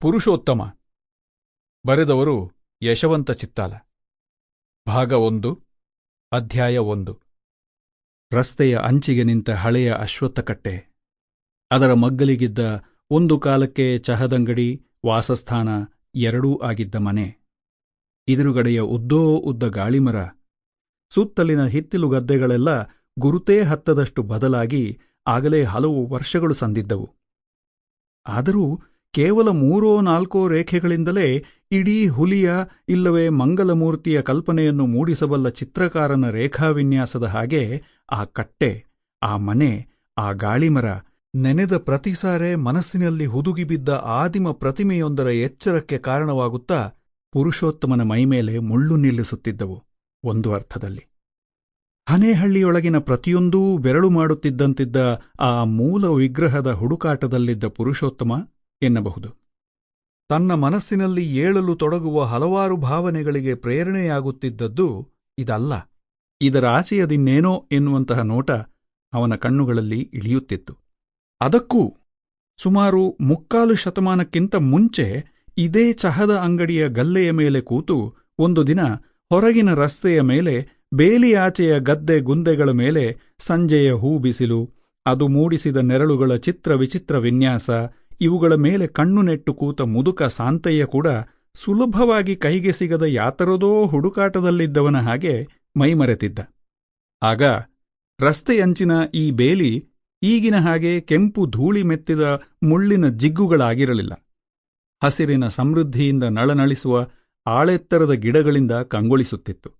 ಪುರುಷೋತ್ತಮ. ಬರೆದವರು ಯಶವಂತ ಚಿತ್ತಾಲ. ಭಾಗ ಒಂದು, ಅಧ್ಯಾಯ ಒಂದು. ರಸ್ತೆಯ ಅಂಚಿಗೆ ನಿಂತ ಹಳೆಯ ಅಶ್ವತ್ಥಕಟ್ಟೆ. ಅದರ ಮಗ್ಗಲಿಗಿದ್ದ ಒಂದು ಕಾಲಕ್ಕೆ ಚಹದಂಗಡಿ, ವಾಸಸ್ಥಾನ ಎರಡೂ ಆಗಿದ್ದ ಮನೆ. ಎದುರುಗಡೆಯ ಉದ್ದೋ ಉದ್ದ ಗಾಳಿಮರ. ಸುತ್ತಲಿನ ಹಿತ್ತಿಲು ಗದ್ದೆಗಳೆಲ್ಲ ಗುರುತೇ ಹತ್ತದಷ್ಟು ಬದಲಾಗಿ ಆಗಲೇ ಹಲವು ವರ್ಷಗಳು ಸಂದಿದ್ದವು. ಆದರೂ ಕೇವಲ ಮೂರೋ ನಾಲ್ಕೋ ರೇಖೆಗಳಿಂದಲೇ ಇಡೀ ಹುಲಿಯ ಇಲ್ಲವೇ ಮಂಗಲಮೂರ್ತಿಯ ಕಲ್ಪನೆಯನ್ನು ಮೂಡಿಸಬಲ್ಲ ಚಿತ್ರಕಾರನ ರೇಖಾವಿನ್ಯಾಸದ ಹಾಗೆ ಆ ಕಟ್ಟೆ, ಆ ಮನೆ, ಆ ಗಾಳಿಮರ ನೆನೆದ ಪ್ರತಿಸಾರೆ ಮನಸ್ಸಿನಲ್ಲಿ ಹುದುಗಿಬಿದ್ದ ಆದಿಮ ಪ್ರತಿಮೆಯೊಂದರ ಎಚ್ಚರಕ್ಕೆ ಕಾರಣವಾಗುತ್ತಾ ಪುರುಷೋತ್ತಮನ ಮೈಮೇಲೆ ಮುಳ್ಳು ನಿಲ್ಲಿಸುತ್ತಿದ್ದವು ಒಂದು ಅರ್ಥದಲ್ಲಿ. ಹನೇಹಳ್ಳಿಯೊಳಗಿನ ಪ್ರತಿಯೊಂದೂ ಬೆರಳು ಮಾಡುತ್ತಿದ್ದಂತಿದ್ದ ಆ ಮೂಲ ವಿಗ್ರಹದ ಹುಡುಕಾಟದಲ್ಲಿದ್ದ ಪುರುಷೋತ್ತಮ ಎನ್ನಬಹುದು. ತನ್ನ ಮನಸ್ಸಿನಲ್ಲಿ ಏಳಲು ತೊಡಗುವ ಹಲವಾರು ಭಾವನೆಗಳಿಗೆ ಪ್ರೇರಣೆಯಾಗುತ್ತಿದ್ದದ್ದು ಇದಲ್ಲ. ಇದರ ಆಚೆಯದಿನ್ನೇನೋ ಎನ್ನುವಂತಹ ನೋಟ ಅವನ ಕಣ್ಣುಗಳಲ್ಲಿ ಇಳಿಯುತ್ತಿತ್ತು. ಅದಕ್ಕೂ ಸುಮಾರು ಮುಕ್ಕಾಲು ಶತಮಾನಕ್ಕಿಂತ ಮುಂಚೆ ಇದೇ ಚಹದ ಅಂಗಡಿಯ ಗಲ್ಲೆಯ ಮೇಲೆ ಕೂತು ಒಂದು ದಿನ ಹೊರಗಿನ ರಸ್ತೆಯ ಮೇಲೆ ಬೇಲಿಯಾಚೆಯ ಗದ್ದೆ ಗುಂದೆಗಳ ಮೇಲೆ ಸಂಜೆಯ ಹೂ ಬಿಸಿಲು, ಅದು ಮೂಡಿಸಿದ ನೆರಳುಗಳ ಚಿತ್ರ ವಿಚಿತ್ರ ವಿನ್ಯಾಸ ಇವುಗಳ ಮೇಲೆ ಕಣ್ಣು ನೆಟ್ಟು ಕೂತ ಮುದುಕ ಸಾಂತಯ್ಯ ಕೂಡ ಸುಲಭವಾಗಿ ಕೈಗೆ ಸಿಗದ ಯಾತರದೋ ಹುಡುಕಾಟದಲ್ಲಿದ್ದವನ ಹಾಗೆ ಮೈಮರೆತಿದ್ದ. ಆಗ ರಸ್ತೆಯಂಚಿನ ಈ ಬೇಲಿ ಈಗಿನ ಹಾಗೆ ಕೆಂಪು ಧೂಳಿ ಮೆತ್ತಿದ ಮುಳ್ಳಿನ ಜಿಗ್ಗುಗಳಾಗಿರಲಿಲ್ಲ. ಹಸಿರಿನ ಸಮೃದ್ಧಿಯಿಂದ ನಳನಳಿಸುವ ಆಳೆತ್ತರದ ಗಿಡಗಳಿಂದ ಕಂಗೊಳಿಸುತ್ತಿತ್ತು.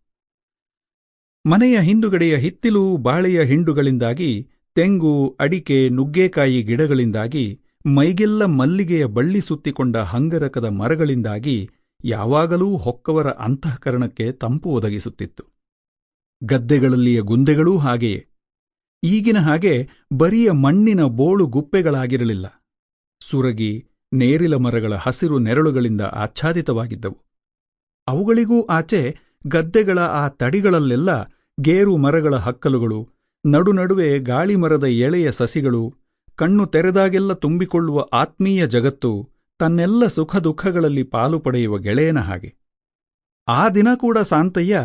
ಮನೆಯ ಹಿಂದುಗಡೆಯ ಹಿತ್ತಿಲು ಬಾಳೆಯ ಹಿಂಡುಗಳಿಂದಾಗಿ, ತೆಂಗು, ಅಡಿಕೆ, ನುಗ್ಗೇಕಾಯಿ ಗಿಡಗಳಿಂದಾಗಿ ಮೈಗೆಲ್ಲ ಮಲ್ಲಿಗೆಯ ಬಳ್ಳಿ ಸುತ್ತಿಕೊಂಡ ಹಂಗರಕದ ಮರಗಳಿಂದಾಗಿ ಯಾವಾಗಲೂ ಹೊಕ್ಕವರ ಅಂತಃಕರಣಕ್ಕೆ ತಂಪು ಒದಗಿಸುತ್ತಿತ್ತು. ಗದ್ದೆಗಳಲ್ಲಿಯ ಗುಂದೆಗಳೂ ಹಾಗೆಯೇ. ಈಗಿನ ಹಾಗೆ ಬರಿಯ ಮಣ್ಣಿನ ಬೋಳು ಗುಪ್ಪೆಗಳಾಗಿರಲಿಲ್ಲ. ಸುರಗಿ, ನೇರಿಲ ಮರಗಳ ಹಸಿರು ನೆರಳುಗಳಿಂದ ಆಚ್ಛಾದಿತವಾಗಿದ್ದವು. ಅವುಗಳಿಗೂ ಆಚೆ ಗದ್ದೆಗಳ ಆ ತಡಿಗಳಲ್ಲೆಲ್ಲ ಗೇರು ಮರಗಳ ಹಕ್ಕಲುಗಳು, ನಡುನಡುವೆ ಗಾಳಿಮರದ ಎಳೆಯ ಸಸಿಗಳು ಕಣ್ಣು ತೆರೆದಾಗೆಲ್ಲ ತುಂಬಿಕೊಳ್ಳುವ ಆತ್ಮೀಯ ಜಗತ್ತು ತನ್ನೆಲ್ಲ ಸುಖ ದುಃಖಗಳಲ್ಲಿ ಪಾಲು ಪಡೆಯುವ ಗೆಳೆಯನ ಹಾಗೆ. ಆ ದಿನ ಕೂಡ ಸಾಂತಯ್ಯ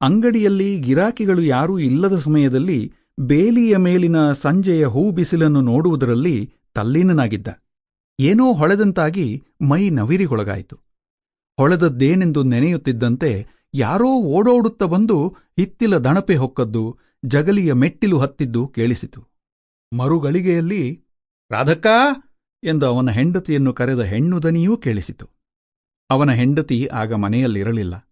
ಅಂಗಡಿಯಲ್ಲಿ ಗಿರಾಕಿಗಳು ಯಾರೂ ಇಲ್ಲದ ಸಮಯದಲ್ಲಿ ಬೇಲಿಯ ಮೇಲಿನ ಸಂಜೆಯ ಹೂ ಬಿಸಿಲನ್ನು ನೋಡುವುದರಲ್ಲಿ ತಲ್ಲೀನನಾಗಿದ್ದ. ಏನೋ ಹೊಳೆದಂತಾಗಿ ಮೈ ನವಿರಿಗೊಳಗಾಯಿತು. ಹೊಳೆದದ್ದೇನೆಂದು ನೆನೆಯುತ್ತಿದ್ದಂತೆ ಯಾರೋ ಓಡೋಡುತ್ತ ಬಂದು ಹಿತ್ತಿಲ ದಣಪೆ ಹೊಕ್ಕದ್ದು, ಜಗಲಿಯ ಮೆಟ್ಟಿಲು ಹತ್ತಿದ್ದು ಕೇಳಿಸಿತು. ಮರುಗಳಿಗೆಯಲ್ಲಿ, ರಾಧಕ್ಕಾ! ಎಂದು ಅವನ ಹೆಂಡತಿಯನ್ನು ಕರೆದ ಹೆಣ್ಣು ದನಿಯೂ ಕೇಳಿಸಿತು. ಅವನ ಹೆಂಡತಿ ಆಗ ಮನೆಯಲ್ಲಿರಲಿಲ್ಲ.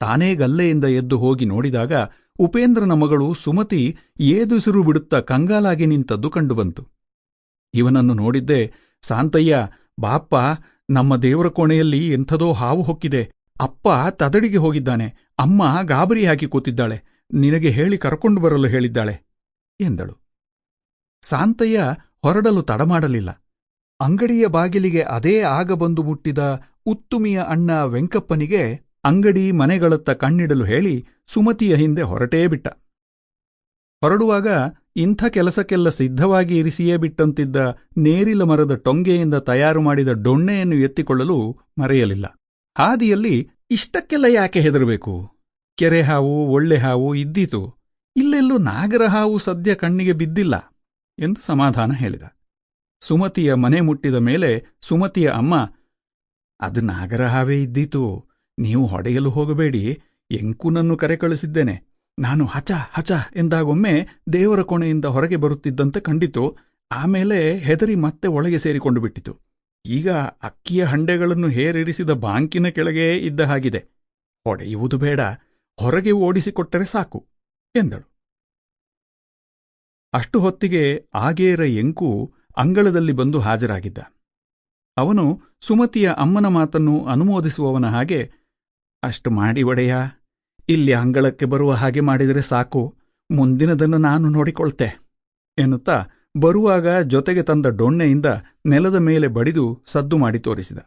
ತಾನೇ ಗಲ್ಲೆಯಿಂದ ಎದ್ದು ಹೋಗಿ ನೋಡಿದಾಗ ಉಪೇಂದ್ರನ ಮಗಳು ಸುಮತಿ ಏದುಸಿರು ಬಿಡುತ್ತಾ ಕಂಗಾಲಾಗಿ ನಿಂತದ್ದು ಕಂಡುಬಂತು. ಇವನನ್ನು ನೋಡಿದ್ದೆ, ಸಾಂತಯ್ಯ, ಬಾಪ್ಪ, ನಮ್ಮ ದೇವರ ಕೋಣೆಯಲ್ಲಿ ಎಂಥದೋ ಹಾವು ಹೊಕ್ಕಿದೆ. ಅಪ್ಪ ತದಡಿಗೆ ಹೋಗಿದ್ದಾನೆ. ಅಮ್ಮ ಗಾಬರಿ ಹಾಕಿ ಕೂತಿದ್ದಾಳೆ. ನಿನಗೆ ಹೇಳಿ ಕರ್ಕೊಂಡು ಬರಲು ಹೇಳಿದ್ದಾಳೆ. ಎಂದಳು. ಸಾಂತಯ್ಯ ಹೊರಡಲು ತಡಮಾಡಲಿಲ್ಲ. ಅಂಗಡಿಯ ಬಾಗಿಲಿಗೆ ಅದೇ ಆಗ ಬಂದು ಮುಟ್ಟಿದ ಉತ್ತುಮಿಯ ಅಣ್ಣ ವೆಂಕಪ್ಪನಿಗೆ ಅಂಗಡಿ ಮನೆಗಳತ್ತ ಕಣ್ಣಿಡಲು ಹೇಳಿ ಸುಮತಿಯ ಹಿಂದೆ ಹೊರಟೇ ಬಿಟ್ಟ. ಹೊರಡುವಾಗ ಇಂಥ ಕೆಲಸಕ್ಕೆಲ್ಲ ಸಿದ್ಧವಾಗಿ ಇರಿಸಿಯೇ ಬಿಟ್ಟಂತಿದ್ದ ನೇರಿಲ ಮರದ ಟೊಂಗೆಯಿಂದ ತಯಾರು ಮಾಡಿದ ಡೊಣ್ಣೆಯನ್ನು ಎತ್ತಿಕೊಳ್ಳಲು ಮರೆಯಲಿಲ್ಲ. ಹಾದಿಯಲ್ಲಿ ಇಷ್ಟಕ್ಕೆಲ್ಲ ಯಾಕೆ ಹೆದರಬೇಕು? ಕೆರೆ ಹಾವು, ಒಳ್ಳೆ ಹಾವು ಇದ್ದೀತು. ಇಲ್ಲೆಲ್ಲೂ ನಾಗರ ಹಾವು ಸದ್ಯ ಕಣ್ಣಿಗೆ ಬಿದ್ದಿಲ್ಲ. ಎಂದು ಸಮಾಧಾನ ಹೇಳಿದ. ಸುಮತಿಯ ಮನೆ ಮುಟ್ಟಿದ ಮೇಲೆ ಸುಮತಿಯ ಅಮ್ಮ, ಅದು ನಾಗರ ಇದ್ದೀತು. ನೀವು ಹೊಡೆಯಲು ಹೋಗಬೇಡಿ. ಎಂಕುನನ್ನು ಕರೆ ಕಳಿಸಿದ್ದೇನೆ. ನಾನು ಹಚ ಹಚ ಎಂದಾಗೊಮ್ಮೆ ದೇವರ ಕೋಣೆಯಿಂದ ಹೊರಗೆ ಬರುತ್ತಿದ್ದಂತೆ ಕಂಡಿತು. ಆಮೇಲೆ ಹೆದರಿ ಮತ್ತೆ ಒಳಗೆ ಸೇರಿಕೊಂಡು ಬಿಟ್ಟಿತು. ಈಗ ಅಕ್ಕಿಯ ಹಂಡೆಗಳನ್ನು ಹೇರಿರಿಸಿದ ಬಾಂಕಿನ ಕೆಳಗೆ ಇದ್ದ ಹಾಗಿದೆ. ಹೊಡೆಯುವುದು ಬೇಡ. ಹೊರಗೆ ಓಡಿಸಿಕೊಟ್ಟರೆ ಸಾಕು, ಎಂದಳು. ಅಷ್ಟು ಹೊತ್ತಿಗೆ ಆಗೇರ ಎಂಕು ಅಂಗಳದಲ್ಲಿ ಬಂದು ಹಾಜರಾಗಿದ್ದ. ಅವನು ಸುಮತಿಯ ಅಮ್ಮನ ಮಾತನ್ನು ಅನುಮೋದಿಸುವವನ ಹಾಗೆ, ಅಷ್ಟು ಮಾಡಿ ಒಡೆಯ, ಇಲ್ಲಿ ಅಂಗಳಕ್ಕೆ ಬರುವ ಹಾಗೆ ಮಾಡಿದರೆ ಸಾಕು, ಮುಂದಿನದನ್ನು ನಾನು ನೋಡಿಕೊಳ್ತೆ, ಎನ್ನುತ್ತಾ ಬರುವಾಗ ಜೊತೆಗೆ ತಂದ ಡೊಣ್ಣೆಯಿಂದ ನೆಲದ ಮೇಲೆ ಬಡಿದು ಸದ್ದು ಮಾಡಿ ತೋರಿಸಿದ.